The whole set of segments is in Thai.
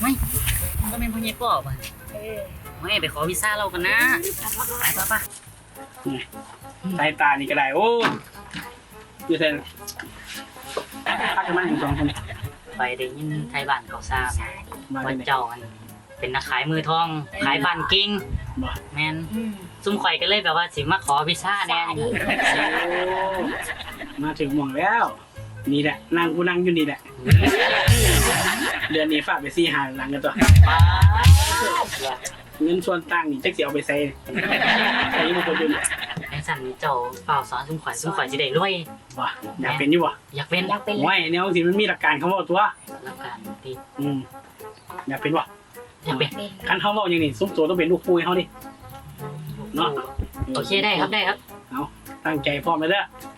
ไม่ก็เป็นพ่อใหญ่ปอบอะเออไม่ไปขอวีซ่าเรากันนะไปปะปะสายตานี่ก็ได้โอ้ยูเซนพักกันมาอย่างสองคนไปได้ยินไทยบ้านเก่าซาบใช่มาวัได้นไหนเจ้าอันเป็นนักขายมือทอง ขายบ้านกิ้งบ่แมนอืมซุ่มข่อยก็เลยแบบว่าสิมาขอวีซ่าแน่ดีมาถึงหม่องแล้ว นี่แหละนั่งกูนั่งอยู่นี่แหละ เดือนนี้ฝากไปซี่หาหลังกันตัวป้าเงินส่วนต่างนี่จักสิเอาไปใส่ใส่บุคคลอยู่นี่ไอ้สันเจ้าเปล่าสอนซุ่มข่อยซุ่มข่อยสิได้รวยบ่อยากเป็นอยู่บ่อยากเป็นอยากเป็นไว้แนวสิมันมีหลักการเขาเว้าตัวแล้วกันที่อืมอยากเป็นบ่อยากเป็นเป็นคันเขาเว้าอย่างนี้ซุ้มตัวต้องเป็นลูกคุยเขาดิเนาะโอเคได้ครับได้ครับตั้งใจพร้อมไปเด้อเออ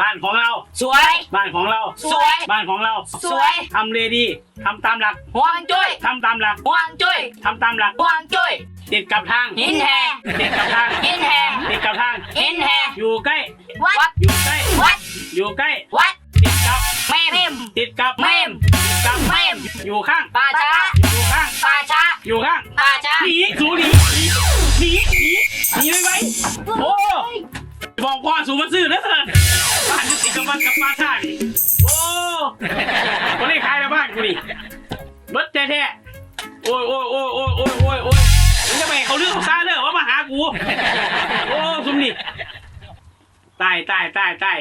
บ้านของเรา สวย บ้านของเรา สวย บ้านของเรา สวย ทำเลดี ทำตามหลักห่วงจุ้ยทำตามหลักห่วงจุ้ยทำตามหลักห่วงจุ้ยติดกับทางหินแห่ติดกับทางหินแห่ติดกับทางหินแห่อยู่ใกล้ วัด อยู่ใกล้ วัด อยู่ใกล้ วัด ติดกับแม่มติดกับแม่มติดกับแม่มอยู่ข้างป่าช้าอยู่ข้างป่าช้าอยู่ข้างป่าช้าหนีสูหนีหนีหนีหนีไปไว้โอ้บอกพ่อสูมาซื้อนะ กับบ้านกับปลาท่านี่โอ้คนนี้ขายแล้วบ้านกูนี่เบิดแท้ๆโอ้ยโอ้ยโอ้ยโอ้ยโอ้ยโอ้ยโอ้ยมึงจะไปให้เขาเรื่องของซาเด้อว่ามาหากู โอ้ซุมนี่ตายตายตายตาย